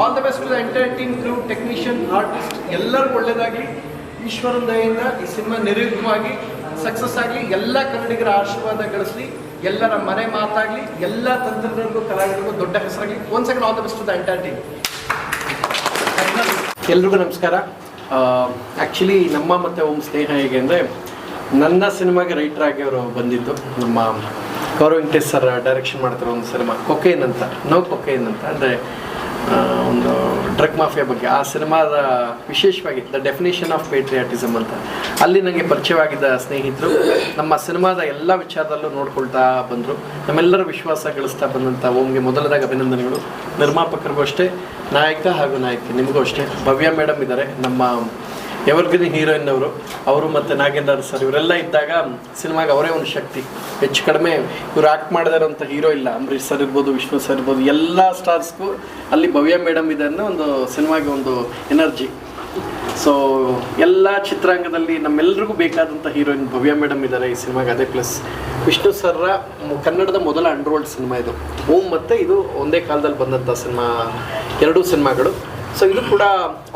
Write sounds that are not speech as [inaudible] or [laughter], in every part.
All the best to the team crew technician artist ಎಲ್ಲರಿಗೂ ಒಳ್ಳೇದಾಗಲಿ. ಈಶ್ವರನ ದಯೆಯಿಂದ ಈ ಸಿನಿಮಾ ನಿರ್ವಿಘ್ನವಾಗಿ ಸಕ್ಸಸ್ ಆಗಲಿ, ಎಲ್ಲ ಕನ್ನಡಿಗರ ಆಶೀರ್ವಾದ ಗಳಿಸಲಿ, ಎಲ್ಲರ ಮನೆ ಮಾತಾಗಲಿ, ಎಲ್ಲ ತಂತ್ರಜ್ಞರಿಗೂ ಕಲಾವಿದರಿಗೂ ದೊಡ್ಡ ಹೆಸರಾಗಲಿ. ಒಂದು second all the best to the entire team ಎಲ್ರಿಗೂ ನಮಸ್ಕಾರ. ಆ್ಯಕ್ಚುಲಿ ನಮ್ಮ ಮತ್ತು ಓಂ ಸ್ನೇಹ ಹೇಗೆ ಅಂದರೆ, ನನ್ನ ಸಿನಿಮಾಗೆ ರೈಟರ್ ಆಗಿ ಅವರು ಬಂದಿದ್ದು ನಮ್ಮ ಗೌರವ್ ವೆಂಕಟೇಶ್ ಸರ್ ಡೈರೆಕ್ಷನ್ ಮಾಡ್ತಿರೋ ಒಂದು ಸಿನಿಮಾ ಕೊಕೇನ್ ಅಂತ. ನೋ ಕೊಕೇನ್ ಅಂತ. ಅಂದರೆ ಒಂದು ಡ್ರಗ್ ಮಾಫಿಯಾ ಬಗ್ಗೆ. ಆ ಸಿನಿಮಾದ ವಿಶೇಷವಾಗಿ ದ ಡೆಫಿನೇಷನ್ ಆಫ್ ಪೇಟ್ರಿಯಾಟಿಸಮ್ ಅಂತ. ಅಲ್ಲಿ ನನಗೆ ಪರಿಚಯವಾಗಿದ್ದ ಸ್ನೇಹಿತರು, ನಮ್ಮ ಸಿನಿಮಾದ ಎಲ್ಲ ವಿಚಾರದಲ್ಲೂ ನೋಡ್ಕೊಳ್ತಾ ಬಂದರು. ನಮ್ಮೆಲ್ಲರ ವಿಶ್ವಾಸ ಗಳಿಸ್ತಾ ಬಂದಂಥ ಓಮ್ಗೆ ಮೊದಲದಾಗಿ ಅಭಿನಂದನೆಗಳು. ನಿರ್ಮಾಪಕರಿಗೂ ಅಷ್ಟೇ, ನಾಯಕ ಹಾಗೂ ನಾಯಕಿ, ನಿಮಗೂ ಅಷ್ಟೇ. ಭವ್ಯ ಮೇಡಮ್ ಇದ್ದಾರೆ, ನಮ್ಮ ಎವರ್ಗ್ರೀನ್ ಹೀರೋಯಿನ್ ಅವರು ಅವರು ಮತ್ತು ನಾಗೇಂದ್ರ ಸರ್ ಇವರೆಲ್ಲ ಇದ್ದಾಗ ಸಿನಿಮಾಗೆ ಅವರೇ ಒಂದು ಶಕ್ತಿ. ಹೆಚ್ಚು ಕಡಿಮೆ ಇವ್ರು ಆ್ಯಕ್ಟ್ ಮಾಡಿದಾರಂಥ ಹೀರೋ ಇಲ್ಲ. ಅಂಬರೀಷ್ ಸರ್ ಇರ್ಬೋದು, ವಿಷ್ಣು ಸರ್ ಇರ್ಬೋದು, ಎಲ್ಲ ಸ್ಟಾರ್ಸ್ಗೂ ಅಲ್ಲಿ ಭವ್ಯ ಮೇಡಮ್ ಇದೆ ಅನ್ನೋ ಒಂದು ಸಿನಿಮಾಗೆ ಒಂದು ಎನರ್ಜಿ ಸೊ ಎಲ್ಲ ಚಿತ್ರಾಂಗದಲ್ಲಿ ನಮ್ಮೆಲ್ರಿಗೂ ಬೇಕಾದಂಥ ಹೀರೋಯಿನ್ ಭವ್ಯ ಮೇಡಮ್ ಇದ್ದಾರೆ ಈ ಸಿನಿಮಾಗೆ ಅದೇ ಪ್ಲಸ್ ವಿಷ್ಣು ಸರ್ರ ಕನ್ನಡದ ಮೊದಲ ಅಂಡ್ರೋಲ್ಡ್ ಸಿನಿಮಾ ಇದು. ಓಂ ಮತ್ತು ಇದು ಒಂದೇ ಕಾಲದಲ್ಲಿ ಬಂದಂಥ ಸಿನಿಮಾ ಎರಡೂ ಸಿನಿಮಾಗಳು ಸೊ ಇದು ಕೂಡ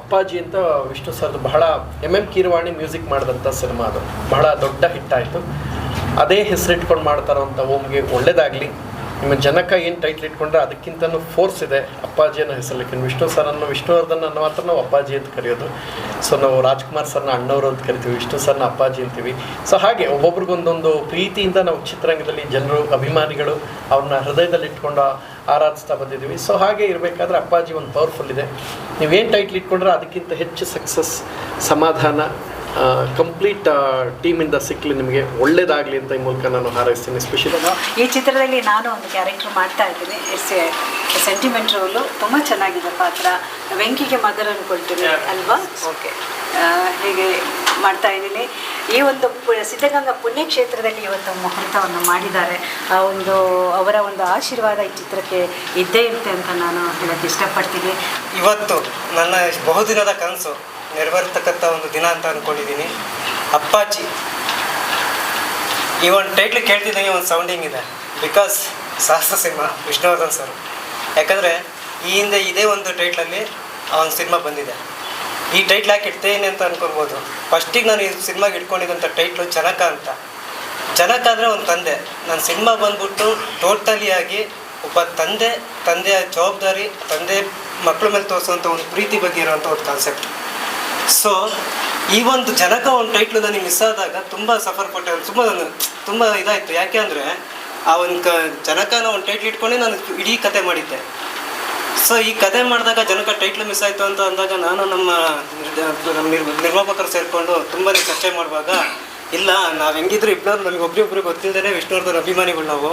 ಅಪ್ಪಾಜಿ ಅಂತ ವಿಷ್ಣು ಸರ್ದು ಬಹಳ ಎಂ ಎಂ ಕೀರವಾಣಿ ಮ್ಯೂಸಿಕ್ ಮಾಡಿದಂಥ ಸಿನಿಮಾ ಅದು. ಬಹಳ ದೊಡ್ಡ ಹಿಟ್ ಆಯಿತು. ಅದೇ ಹೆಸರಿಟ್ಕೊಂಡು ಮಾಡ್ತಾರಂಥ ಓಮ್ಗೆ ಒಳ್ಳೇದಾಗಲಿ. ನಿಮ್ಮ ಜನಕ ಏನು ಟೈಟ್ಲ್ ಇಟ್ಕೊಂಡ್ರೆ ಅದಕ್ಕಿಂತನೂ ಫೋರ್ಸ್ ಇದೆ ಅಪ್ಪಾಜಿ ಅನ್ನೋ ಹೆಸರಲ್ಲಿ ವಿಷ್ಣು ಸರನ್ನು ವಿಷ್ಣುವರ್ಧನ್ ಅನ್ನೋ ಮಾತ್ರ ನಾವು ಅಪ್ಪಾಜಿ ಅಂತ ಕರೆಯೋದು. ಸೊ ನಾವು ರಾಜ್ಕುಮಾರ್ ಸರ್ನ ಅಣ್ಣವರು ಅಂತ ಕರಿತೀವಿ, ವಿಷ್ಣು ಸರ್ನ ಅಪ್ಪಾಜಿ ಅಂತೀವಿ. ಸೊ ಹಾಗೆ ಒಬ್ಬೊಬ್ರಿಗೊಂದೊಂದು ಪ್ರೀತಿಯಿಂದ ನಾವು ಚಿತ್ರರಂಗದಲ್ಲಿ ಜನರು, ಅಭಿಮಾನಿಗಳು ಅವ್ರನ್ನ ಹೃದಯದಲ್ಲಿ ಇಟ್ಕೊಂಡು ಆರಾಧಿಸ್ತಾ ಬಂದಿದ್ದೀವಿ. ಸೊ ಹಾಗೆ ಇರಬೇಕಾದ್ರೆ ಅಪ್ಪಾಜಿ ಒಂದು ಪವರ್ಫುಲ್ ಇದೆ. ನೀವೇನು ಟೈಟ್ಲ್ ಇಟ್ಕೊಂಡ್ರೆ ಅದಕ್ಕಿಂತ ಹೆಚ್ಚು ಸಕ್ಸಸ್ ಸಮಾಧಾನ ಕಂಪ್ಲೀಟ್ ಟೀಮಿಂದ ಸಿಕ್ಕಲಿ ನಿಮಗೆ ಒಳ್ಳೇದಾಗಲಿ ಅಂತ ಈ ಮೂಲಕ ನಾನು ಹಾರೈಸ್ತೀನಿ. ಸ್ಪೆಷಲ್ ಈ ಚಿತ್ರದಲ್ಲಿ ನಾನು ಒಂದು ಕ್ಯಾರೆಕ್ಟರ್ ಮಾಡ್ತಾ ಇದ್ದೀನಿ. ಎಸ್ ಸೆಂಟಿಮೆಂಟ್ ರೋಲು ತುಂಬ ಚೆನ್ನಾಗಿದೆ ಪಾತ್ರ. ವೆಂಕಿಗೆ ಮದರ್ ಅನ್ಕೊಳ್ತೀನಿ ಅಲ್ವಾ? ಓಕೆ ಹೀಗೆ ಮಾಡ್ತಾ ಇದ್ದೀನಿ. ಈ ಒಂದು ಪು- ಸಿದ್ಧಗಂಗಾ ಪುಣ್ಯಕ್ಷೇತ್ರದಲ್ಲಿ ಇವತ್ತು ಮುಹೂರ್ತವನ್ನು ಮಾಡಿದ್ದಾರೆ. ಆ ಒಂದು ಅವರ ಒಂದು ಆಶೀರ್ವಾದ ಈ ಚಿತ್ರಕ್ಕೆ ಇದ್ದೇ ಇರುತ್ತೆ ಅಂತ ನಾನು ಹೇಳಕ್ಕೆ ಇಷ್ಟಪಡ್ತೀನಿ. ಇವತ್ತು ನನ್ನ ಬಹುದಿನದ ಕನಸು. ನೆರವೇರ್ತಕ್ಕಂಥ ಒಂದು ದಿನ ಅಂತ ಅಂದ್ಕೊಂಡಿದ್ದೀನಿ ಅಪ್ಪಾಜಿ, ಈ ಒಂದು ಟೈಟ್ಲ್ ಕೇಳ್ತಿದ್ದಂಗೆ ಒಂದು ಸೌಂಡಿಂಗ್ ಇದೆ. ಬಿಕಾಸ್ ಸಹಸ್ರ ಸಿನಿಮಾ, ವಿಷ್ಣುವರ್ಧನ್ ಸರ್ ಯಾಕಂದರೆ ಈ ಹಿಂದೆ ಇದೇ ಒಂದು ಟೈಟ್ಲಲ್ಲಿ ಆ ಒಂದು ಸಿನಿಮಾ ಬಂದಿದೆ. ಈ ಟೈಟ್ಲ್ ಯಾಕೆ ಇಡ್ತೇನೆ ಅಂತ ಅಂದ್ಕೊಳ್ಬೋದು ಫಸ್ಟಿಗೆ ನಾನು ಈ ಸಿನಿಮಾಗೆ ಇಟ್ಕೊಂಡಿದ್ದಂಥ ಟೈಟ್ಲು ಜನಕ ಅಂತ. ಜನಕ ಅಂದರೆ ಒಂದು ತಂದೆ. ನನ್ನ ಸಿನಿಮಾ ಬಂದ್ಬಿಟ್ಟು ಟೋಟಲಿ ಆಗಿ ಒಬ್ಬ ತಂದೆ, ತಂದೆಯ ಜವಾಬ್ದಾರಿ, ತಂದೆ ಮಕ್ಕಳ ಮೇಲೆ ತೋರಿಸುವಂಥ ಒಂದು ಪ್ರೀತಿ ಬಗ್ಗೆ ಇರುವಂಥ ಒಂದು ಕಾನ್ಸೆಪ್ಟ್ ಸೊ ಈ ಒಂದು ಜನಕ ಒಂದು ಟೈಟ್ಲು ನನಗೆ ಮಿಸ್ ಆದಾಗ ತುಂಬ ಸಫರ್ ಪಟ್ಟೆ, ತುಂಬ ತುಂಬ ಇದಾಯಿತು. ಯಾಕೆ ಅಂದರೆ, ಆ ಒಂದು ಕ, ಜನಕನ ಒಂದು ಟೈಟ್ಲ್ ಇಟ್ಕೊಂಡೇ ನಾನು ಇಡೀ ಕತೆ ಮಾಡಿದ್ದೆ. ಸೊ ಈ ಕತೆ ಮಾಡಿದಾಗ ಜನಕ ಟೈಟ್ಲ್ ಮಿಸ್ ಆಯಿತು ಅಂತ ಅಂದಾಗ ನಾನು ನಮ್ಮ ನಿರ್ಮಾಪಕರು ಸೇರಿಕೊಂಡು ತುಂಬಾ ಚರ್ಚೆ ಮಾಡುವಾಗ, ಇಲ್ಲ, ನಾವು ಹೆಂಗಿದ್ರು ಇಬ್ಬರು ನಮಗೆ ಒಬ್ರಿಗೊಬ್ರು ಗೊತ್ತಿಲ್ಲದೇ ವಿಷ್ಣುವರ್ಧನ್ ಅಭಿಮಾನಿಗಳು ನಾವು.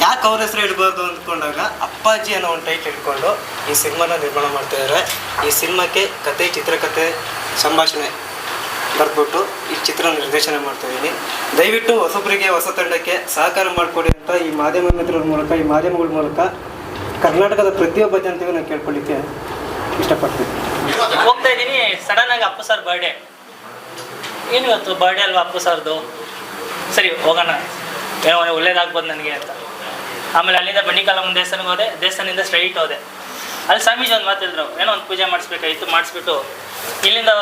ಯಾಕೆ ಅವ್ರ ಹೆಸರು ಇಡಬಾರ್ದು ಅಂದ್ಕೊಂಡಾಗ ಅಪ್ಪಾಜಿ ಅನ್ನೋ ಒಂದು ಟೈಟ್ ಇಟ್ಕೊಂಡು ಈ ಸಿನಿಮಾನ ನಿರ್ಮಾಣ ಮಾಡ್ತಾ ಇದ್ದಾರೆ ಈ ಸಿನಿಮಾಕ್ಕೆ ಕತೆ ಚಿತ್ರಕಥೆ ಸಂಭಾಷಣೆ ಬರ್ಬಿಟ್ಟು ಈ ಚಿತ್ರ ನಿರ್ದೇಶನ ಮಾಡ್ತಾ ಇದ್ದೀನಿ. ದಯವಿಟ್ಟು ಹೊಸಬರಿಗೆ ಹೊಸ ತಂಡಕ್ಕೆ ಸಹಕಾರ ಮಾಡಿಕೊಡಿ ಅಂತ ಈ ಮಾಧ್ಯಮ ಮಿತ್ರರ ಮೂಲಕ, ಈ ಮಾಧ್ಯಮಗಳ ಮೂಲಕ ಕರ್ನಾಟಕದ ಪ್ರತಿಯೊಬ್ಬ ಜನತೆಗೂ ನಾನು ಕೇಳ್ಕೊಳ್ಳಿಕ್ಕೆ ಇಷ್ಟಪಡ್ತೀನಿ. ಹೋಗ್ತಾ ಇದ್ದೀನಿ. ಸಡನ್ ಆಗಿ ಅಪ್ಪು ಸರ್ ಬರ್ಡೇ ಏನು ಇವತ್ತು ಬರ್ಡೇ ಅಲ್ವಾ ಅಪ್ಪು ಸರ್ದು ಸರಿ, ಹೋಗೋಣ. ಏನೋ ಒಳ್ಳೇದಾಗ್ಬೋದು ನನಗೆ ಅಂತ. ಆಮೇಲೆ ಅಲ್ಲಿಂದ ಬಂಡಿಕಾಲಮ್ಮ ದೇವಸ್ಥಾನಕ್ಕೆ ಹೋದೆ ದೇವಸ್ಥಾನದಿಂದ ಸ್ಟ್ರೈಟ್ ಹೋದೆ ಅಲ್ಲಿ ಸ್ವಾಮೀಜಿ ಒಂದು ಮಾತಿದ್ರು ಏನೋ ಒಂದು ಪೂಜೆ ಮಾಡಿಸ್ಬೇಕಾಗಿತ್ತು ಮಾಡಿಸ್ಬಿಟ್ಟು ಇಲ್ಲಿಂದ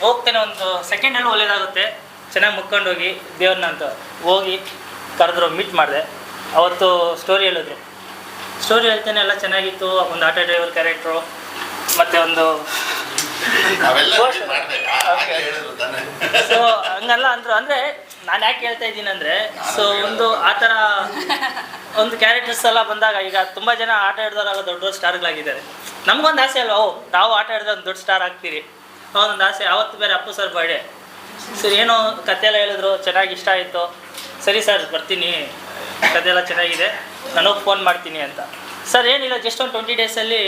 ಹೋಗ್ತೇನೆ ಒಂದು ಸೆಕೆಂಡಲ್ಲೂ ಒಳ್ಳೇದಾಗುತ್ತೆ ಚೆನ್ನಾಗಿ ಮುಕ್ಕೊಂಡು ಹೋಗಿ ದೇವ್ರನ್ನ ಅಂತ ಹೋಗಿ ಕರೆದ್ರು ಮೀಟ್ ಮಾಡಿದೆ ಅವತ್ತು ಸ್ಟೋರಿ ಹೇಳಿದ್ರು ಸ್ಟೋರಿ ಹೇಳ್ತೇನೆ ಎಲ್ಲ ಚೆನ್ನಾಗಿತ್ತು ಒಂದು ಆಟೋ ಡ್ರೈವರ್ ಕ್ಯಾರೆಕ್ಟ್ರು ಮತ್ತು ಒಂದು. ಸೊ ಹಂಗಲ್ಲ ಅಂದ್ರು ಅಂದ್ರೆ ನಾನು ಯಾಕೆ ಹೇಳ್ತಾ ಇದ್ದೀನಿ ಅಂದರೆ ಸೊ ಒಂದು ಆ ಥರ ಒಂದು ಕ್ಯಾರೆಕ್ಟರ್ಸ್ ಎಲ್ಲ ಬಂದಾಗ ಈಗ ತುಂಬ ಜನ ಆಟ ಆಡಿದಾರಲ್ಲ ದೊಡ್ಡ ದೊಡ್ಡ ಸ್ಟಾರ್ಗಳಾಗಿದ್ದಾರೆ. ನಮಗೊಂದು ಆಸೆ ಅಲ್ವಾ? ಓ, ನಾವು ಆಟ ಆಡಿದ್ರೆ ಒಂದು ದೊಡ್ಡ ಸ್ಟಾರ್ ಆಗ್ತೀರಿ. ಒಂದು ಆಸೆ, ಅವತ್ತು ಬೇರೆ ಅಪ್ಪು ಸರ್ ಬರ್ಡೇ ಸರ್, ಏನೋ ಕತೆ ಎಲ್ಲ ಹೇಳಿದ್ರು, ಚೆನ್ನಾಗಿ ಇಷ್ಟ ಆಯಿತು. ಸರಿ ಸರ್ ಬರ್ತೀನಿ. ಕತೆ ಎಲ್ಲ ಚೆನ್ನಾಗಿದೆ. ನಾನು ಫೋನ್ ಮಾಡ್ತೀನಿ ಅಂತ. ಸರ್ ಏನಿಲ್ಲ ಜಸ್ಟ್ ಒಂದು ಟ್ವೆಂಟಿ ಡೇಸಲ್ಲಿ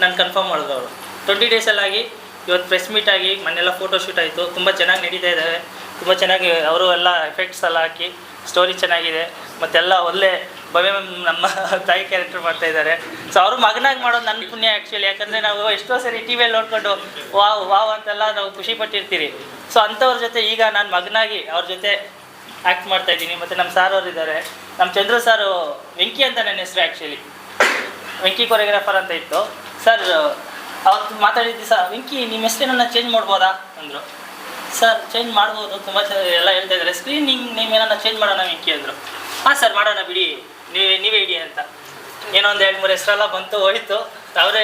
ನಾನು ಕನ್ಫರ್ಮ್ ಮಾಡಿದ್ರು ಅವರು ಟ್ವೆಂಟಿ ಡೇಸಲ್ಲಾಗಿ ಇವತ್ತು ಪ್ರೆಸ್ ಮೀಟ್ ಆಗಿ ಮನೆಲ್ಲ ಫೋಟೋ ಶೂಟ್ ಆಯಿತು. ತುಂಬ ಚೆನ್ನಾಗಿ ನಡೀತಾ ಇದ್ದಾವೆ ತುಂಬ ಚೆನ್ನಾಗಿ ಅವರು ಎಲ್ಲ ಎಫೆಕ್ಟ್ಸ್ ಎಲ್ಲ ಹಾಕಿ ಸ್ಟೋರಿ ಚೆನ್ನಾಗಿದೆ. ಮತ್ತೆಲ್ಲ ಒಳ್ಳೆ ಭವ್ಯ ನಮ್ಮ ತಾಯಿ ಕ್ಯಾರೆಕ್ಟರ್ ಮಾಡ್ತಾ ಇದ್ದಾರೆ. ಸೊ ಅವರು ಮಗನಾಗಿ ಮಾಡೋದು ನನ್ನ ಪುಣ್ಯ ಆ್ಯಕ್ಚುಲಿ ಯಾಕಂದರೆ ನಾವು ಎಷ್ಟೋ ಸರಿ ಟಿ ವಿಯಲ್ಲಿ ನೋಡಿಕೊಂಡು ವಾವ್ ವಾವ್ ಅಂತೆಲ್ಲ ನಾವು ಖುಷಿ ಪಟ್ಟಿರ್ತೀರಿ. ಸೊ ಅಂಥವ್ರ ಜೊತೆ ಈಗ ನಾನು ಮಗನಾಗಿ ಅವ್ರ ಜೊತೆ ಆ್ಯಕ್ಟ್ ಮಾಡ್ತಾ ಇದ್ದೀನಿ. ಮತ್ತು ನಮ್ಮ ಸಾರ್ ಅವರು ಇದ್ದಾರೆ. ನಮ್ಮ ಚಂದ್ರ ಸಾರು ವೆಂಕಿ ಅಂತ ನನ್ನ ಹೆಸರು ಆ್ಯಕ್ಚುಲಿ ವೆಂಕಿ ಕೊರಿಯೋಗ್ರಾಫರ್ ಅಂತ ಇತ್ತು. ಸರ್ ಅವತ್ತು ಮಾತಾಡಿದ್ದು ಸರ್ ವೆಂಕಿ ನಿಮ್ಮ ಹೆಸರಿನ ಚೇಂಜ್ ಮಾಡ್ಬೋದಾ? ಅಂದರು. ಸರ್ ಚೇಂಜ್ ಮಾಡ್ಬೋದು ತುಂಬ ಚೆನ್ನಾಗಿ ಎಲ್ಲ ಹೇಳ್ತಾ ಇದ್ದಾರೆ. ಸ್ಕ್ರೀನಿಂಗ್ ನೇಮ್ ಏನನ್ನ ಚೇಂಜ್ ಮಾಡೋಣ ಅಂತ ಕೇಳಿದ್ರು. ಹಾಂ ಸರ್ ಮಾಡೋಣ ಬಿಡಿ. ನೀವೇ ನೀವೇ ಇಡಿ ಅಂತ. ಏನೋ ಒಂದು ಎರಡು ಮೂರು ಹೆಸರೆಲ್ಲ ಬಂತು ಹೋಯಿತು. ಅವರೇ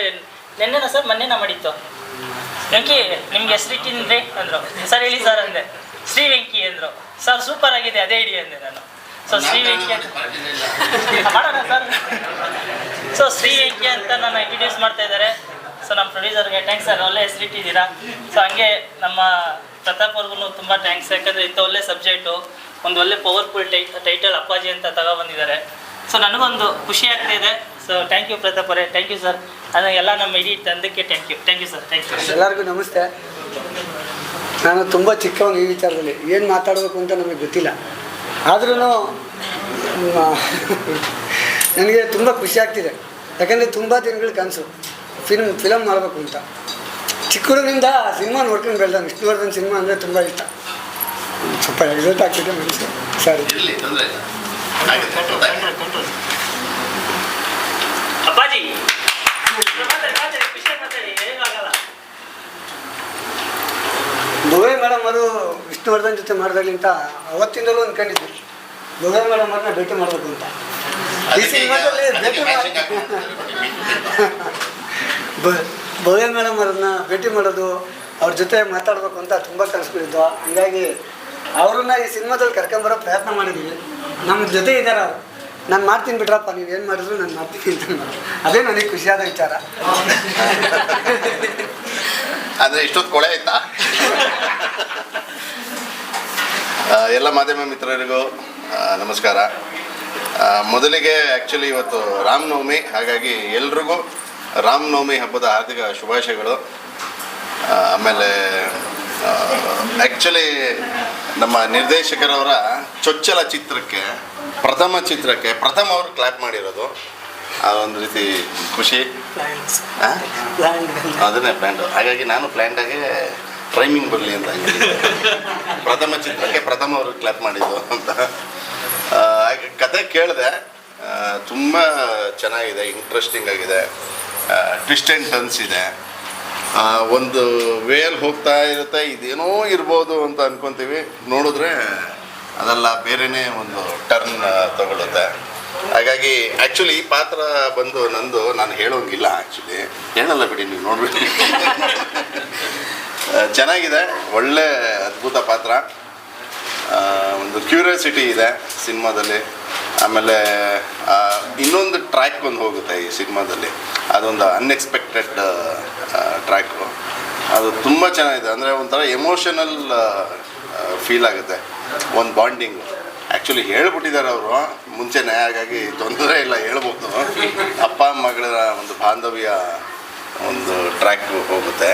ನಿನ್ನೆನ ಸರ್? ಮೊನ್ನೆನ ಮಾಡಿತ್ತು ವೆಂಕಿ ನಿಮ್ಗೆ ಹೆಸರು ಇಟ್ಟಿನ್ರಿ ಅಂದರು. ಸರ್ ಹೇಳಿ ಸರ್ ಅಂದೆ. ಶ್ರೀ ವೆಂಕಿ ಅಂದರು. ಸರ್ ಸೂಪರ್ ಆಗಿದೆ ಅದೇ ಇಡಿ ಅಂದೆ ನಾನು. ಸೊ ಶ್ರೀ ವೆಂಕಿ ಅಂತ ಮಾಡೋಣ ಸರ್? ಸೊ ಶ್ರೀ ವೆಂಕಿ ಅಂತ ನಾನು ಇಂಟ್ರಡ್ಯೂಸ್ ಮಾಡ್ತಾ ಇದ್ದಾರೆ. ಸೊ ನಮ್ಮ ಪ್ರೊಡ್ಯೂಸರ್ಗೆ ಟ್ಯಾಂಕ್ಸ್ ಸರ್, ಒಳ್ಳೆ ಹೆಸರಿಟ್ಟಿದ್ದೀರಾ ಸೊ ಹಂಗೆ ನಮ್ಮ ಪ್ರತಾಪ್ ಅವ್ರಿಗೂ ತುಂಬ ಥ್ಯಾಂಕ್ಸ್ ಯಾಕಂದರೆ ಇಂಥ ಒಳ್ಳೆ ಸಬ್ಜೆಕ್ಟು ಒಂದು ಒಳ್ಳೆ ಪವರ್ಫುಲ್ ಟೈ ಟೈಟಲ್ ಅಪ್ಪಾಜಿ ಅಂತ ತಗೊಬಂದಿದ್ದಾರೆ. ಸೊ ನನಗೊಂದು ಖುಷಿ ಆಗ್ತಾ ಇದೆ. ಸೊ ಥ್ಯಾಂಕ್ ಯು ಪ್ರತಾಪ್ ಅವರೇ ಥ್ಯಾಂಕ್ ಯು ಸರ್ ಅದು ಎಲ್ಲ ನಮ್ಮ ಇಡೀ ತಂದಕ್ಕೆ thank you thank you sir thank you ಎಲ್ಲರಿಗೂ ನಮಸ್ತೆ. ನಾನು ತುಂಬ ಚಿಕ್ಕವನು ಈ ವಿಚಾರದಲ್ಲಿ. ಏನು ಮಾತಾಡಬೇಕು ಅಂತ ನಮಗೆ ಗೊತ್ತಿಲ್ಲ. ಆದ್ರೂ ನನಗೆ ತುಂಬ ಖುಷಿ ಆಗ್ತಿದೆ. ಯಾಕಂದರೆ ತುಂಬ ದಿನಗಳ ಕನಸು. ಫಿಲ್ಮ್ ಫಿಲಮ್ ಮಾಡಬೇಕು ಅಂತ ಚಿಕ್ಕರಿಂದ ಹುಡುಗನಿಂದ ಸಿನಿಮಾ ನೋಡ್ಕೊಂಡು ಬೆಳೆದ ವಿಷ್ಣುವರ್ಧನ್ ಸಿನಿಮಾ ಅಂದರೆ ತುಂಬ ಇಷ್ಟ. ಸ್ವಲ್ಪ ಎಕ್ಸೈಟ್ ಆಗ್ತಿದೆ ಮನುಷ್ಯ ಸರಿ. ಅಪ್ಪಾಜಿ. ಭುವೇ ಮೇಡಮ್ ಅವರು ವಿಷ್ಣುವರ್ಧನ್ ಜೊತೆ ಮಾಡಿದಾಗಲಿಂತ ಅವತ್ತಿಂದಲೂ ಅಂದ್ಕೊಂಡಿದ್ವಿ ಭುವೇ ಮೇಡಮ್ ಅವ್ರನ್ನ ಭೇಟಿ ಮಾಡಬೇಕು ಅಂತ. ಈ ಸಿನಿಮಾದಲ್ಲಿ ಭೇಟಿ ಮಾಡಿ. [laughs] ಭ- ಭವ್ಯ ಮೇಡಮ್ ಅವ್ರನ್ನ ಭೇಟಿ ಮಾಡೋದು, ಅವ್ರ ಜೊತೆ ಮಾತಾಡಬೇಕು ಅಂತ ತುಂಬ ಕನಸುಗಳಿದ್ದು ಹಂಗಾಗಿ ಅವ್ರನ್ನ ಈ ಸಿನಿಮಾದಲ್ಲಿ ಕರ್ಕೊಂಬರೋ ಪ್ರಯತ್ನ ಮಾಡಿದ್ದೀವಿ ನಮ್ಮ ಜೊತೆ ಇದ್ದಾರೆ ಅವರು. ನಾನು ಮಾಡ್ತೀನಿ ಬಿಟ್ರಪ್ಪ ನೀವು ಏನು ಮಾಡಿದ್ರು ನಾನು ಮಾಡ್ತೀನಿ ಅಂತ ಅದೇ ನನಗೆ ಖುಷಿಯಾದ ವಿಚಾರ. ಅಂದರೆ ಇಷ್ಟೊತ್ತು ಕೊಳೆ ಆಯ್ತಾ? ಎಲ್ಲ ಮಾಧ್ಯಮ ಮಿತ್ರರಿಗೂ ನಮಸ್ಕಾರ. ಮೊದಲಿಗೆ ಆ್ಯಕ್ಚುಲಿ ಇವತ್ತು ರಾಮನವಮಿ, ಹಾಗಾಗಿ ಎಲ್ರಿಗೂ ರಾಮನವಮಿ ಹಬ್ಬದ ಹಾರ್ದಿಕ ಶುಭಾಶಯಗಳು. ಆಮೇಲೆ ಆ್ಯಕ್ಚುಲಿ ನಮ್ಮ ನಿರ್ದೇಶಕರವರ ಚೊಚ್ಚಲ ಚಿತ್ರಕ್ಕೆ ಪ್ರಥಮ ಚಿತ್ರಕ್ಕೆ ಪ್ರಥಮ ಅವರು ಕ್ಲಾಪ್ ಮಾಡಿರೋದು. ಆ ಒಂದು ರೀತಿ ಖುಷಿ? ಅದನ್ನೇ ಪ್ಲ್ಯಾಂಡು ಹಾಗಾಗಿ ನಾನು ಪ್ಲ್ಯಾಂಡಾಗೆ ಟ್ರೈಮಿಂಗ್ ಬರಲಿ ಅಂತ. ಪ್ರಥಮ ಚಿತ್ರಕ್ಕೆ ಪ್ರಥಮ ಅವರು ಕ್ಲಾಪ್ ಮಾಡಿದ್ದು ಅಂತ. ಕತೆ ಕೇಳಿದೆ. ತುಂಬ ಚೆನ್ನಾಗಿದೆ ಇಂಟ್ರೆಸ್ಟಿಂಗ್ ಆಗಿದೆ. ಟ್ವಿಸ್ಟ್ ಆ್ಯಂಡ್ ಟರ್ನ್ಸ್ ಇದೆ. ಒಂದು ವೇಲ್ ಹೋಗ್ತಾ ಇರುತ್ತೆ, ಇದೇನೋ ಇರ್ಬೋದು ಅಂತ ಅನ್ಕೊಂತೀವಿ. ನೋಡಿದ್ರೆ ಅದೆಲ್ಲ ಬೇರೆನೇ ಒಂದು ಟರ್ನ್ ತಗೊಳುತ್ತೆ. ಹಾಗಾಗಿ ಆ್ಯಕ್ಚುಲಿ ಈ ಪಾತ್ರ ಬಂದು ನಂದು, ನಾನು ಹೇಳೋಂಗಿಲ್ಲ ಆ್ಯಕ್ಚುಲಿ ಹೇಳಲ್ಲ ಬಿಡಿ, ನೀವು ನೋಡ್ಬಿಟ್ಟು ಚೆನ್ನಾಗಿದೆ, ಒಳ್ಳೆ ಅದ್ಭುತ ಪಾತ್ರ. ಒಂದು ಕ್ಯೂರಿಯಾಸಿಟಿ ಇದೆ ಸಿನಿಮಾದಲ್ಲಿ. ಆಮೇಲೆ ಇನ್ನೊಂದು ಟ್ರ್ಯಾಕ್ ಬಂದು ಹೋಗುತ್ತೆ ಈ ಸಿನಿಮಾದಲ್ಲಿ. ಅದೊಂದು ಅನ್ಎಕ್ಸ್ಪೆಕ್ಟೆಡ್ ಟ್ರ್ಯಾಕು ಅದು ತುಂಬ ಚೆನ್ನಾಗಿದೆ. ಅಂದರೆ ಒಂಥರ ಎಮೋಷನಲ್ ಫೀಲ್ ಆಗುತ್ತೆ. ಒಂದು ಬಾಂಡಿಂಗು ಆ್ಯಕ್ಚುಲಿ ಹೇಳ್ಬಿಟ್ಟಿದ್ದಾರೆ ಅವರು. ಮುಂಚೆನೇ ಹಾಗಾಗಿ ತೊಂದರೆ ಇಲ್ಲ, ಹೇಳ್ಬೋದು. ಅಪ್ಪ, ಮಗಳ ಒಂದು ಬಾಂಧವ್ಯ ಒಂದು ಟ್ರ್ಯಾಕ್ ಹೋಗುತ್ತೆ.